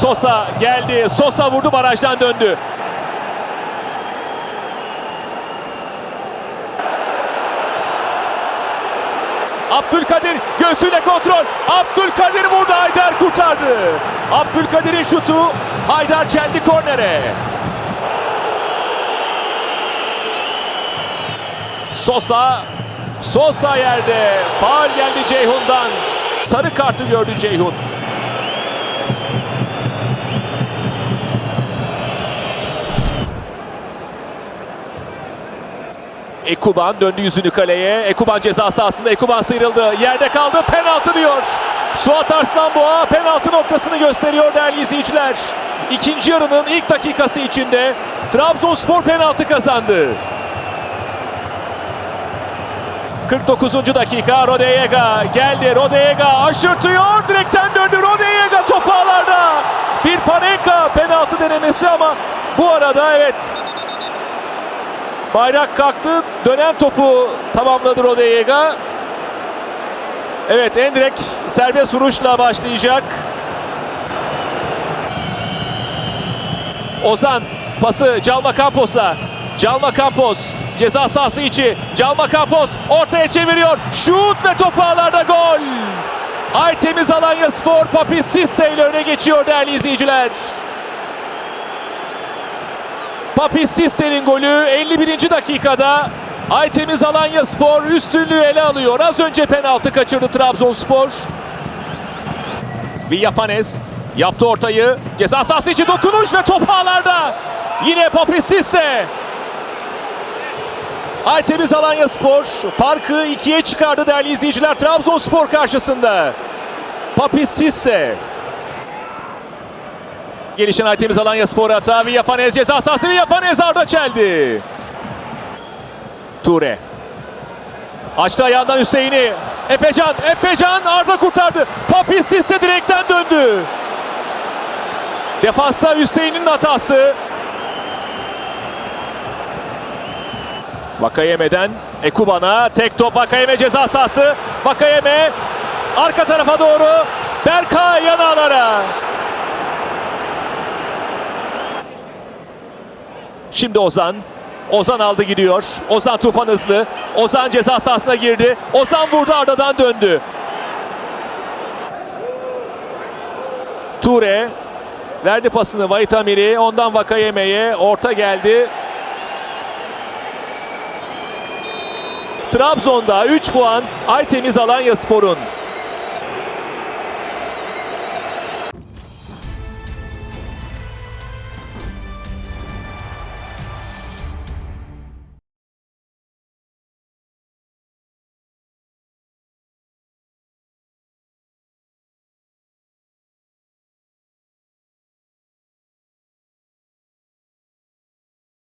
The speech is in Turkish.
Sosa geldi. Sosa vurdu barajdan döndü. Abdülkadir göğsüyle kontrol. Abdülkadir vurdu. Haydar kurtardı. Abdülkadir'in şutu Haydar çeldi kornere. Sosa Sosa yerde. Faal geldi Ceyhun'dan. Sarı kartı gördü Ceyhun. Ekuban döndü yüzünü kaleye. Ekuban ceza sahasında. Ekuban sıyrıldı. Yerde kaldı. Penaltı diyor. Suat Arslanboğa penaltı noktasını gösteriyor değerli izleyiciler. İkinci yarının ilk dakikası içinde Trabzonspor penaltı kazandı. 49. dakika Rodeyega geldi. Rodeyega aşırtıyor. Direkten döndü. Rodeyega topu ağlarda. Bir Panenka penaltı denemesi ama bu arada evet Bayrak kalktı. Dönen topu tamamladı Rodeyega. Evet Endrek serbest vuruşla başlayacak. Ozan pası Calma Campos'a. Calma Campos ceza sahası içi. Calma Campos ortaya çeviriyor. Şut ve topu ağlarda gol. Aytemiz Alanya Spor Papis Sisse ile öne geçiyor değerli izleyiciler. Papis Sisse'nin golü 51. dakikada Aytemiz Alanya Spor üstünlüğü ele alıyor. Az önce penaltı kaçırdı Trabzonspor. Villafanes yaptı ortayı. Ceza sahası içi dokunuş ve top ağlarda. Yine Papis Sisse. Aytemiz Alanya Spor farkı ikiye çıkardı değerli izleyiciler Trabzonspor karşısında. Papis Sisse. Gelişen Aytemiz Alanya Spor hata. Villafanez ceza sahası. Villafanez Arda çeldi. Ture. Açtı ayağından Hüseyin'i. Efecan. Efecan Arda kurtardı. Papis Sisse direkten döndü. Defansta Hüseyin'in hatası. Vakayeme'den Ekuban'a tek top Vakayeme ceza sahası. Vakayeme arka tarafa doğru Berkay yanağlara. Şimdi Ozan. Ozan aldı gidiyor. Ozan Tufan hızlı. Ozan ceza sahasına girdi. Ozan vurdu Arda'dan döndü. Ture verdi pasını Vaitamiri. Ondan Vakayeme'ye orta geldi. Trabzon'da 3 puan Aytemiz Alanya Spor'un.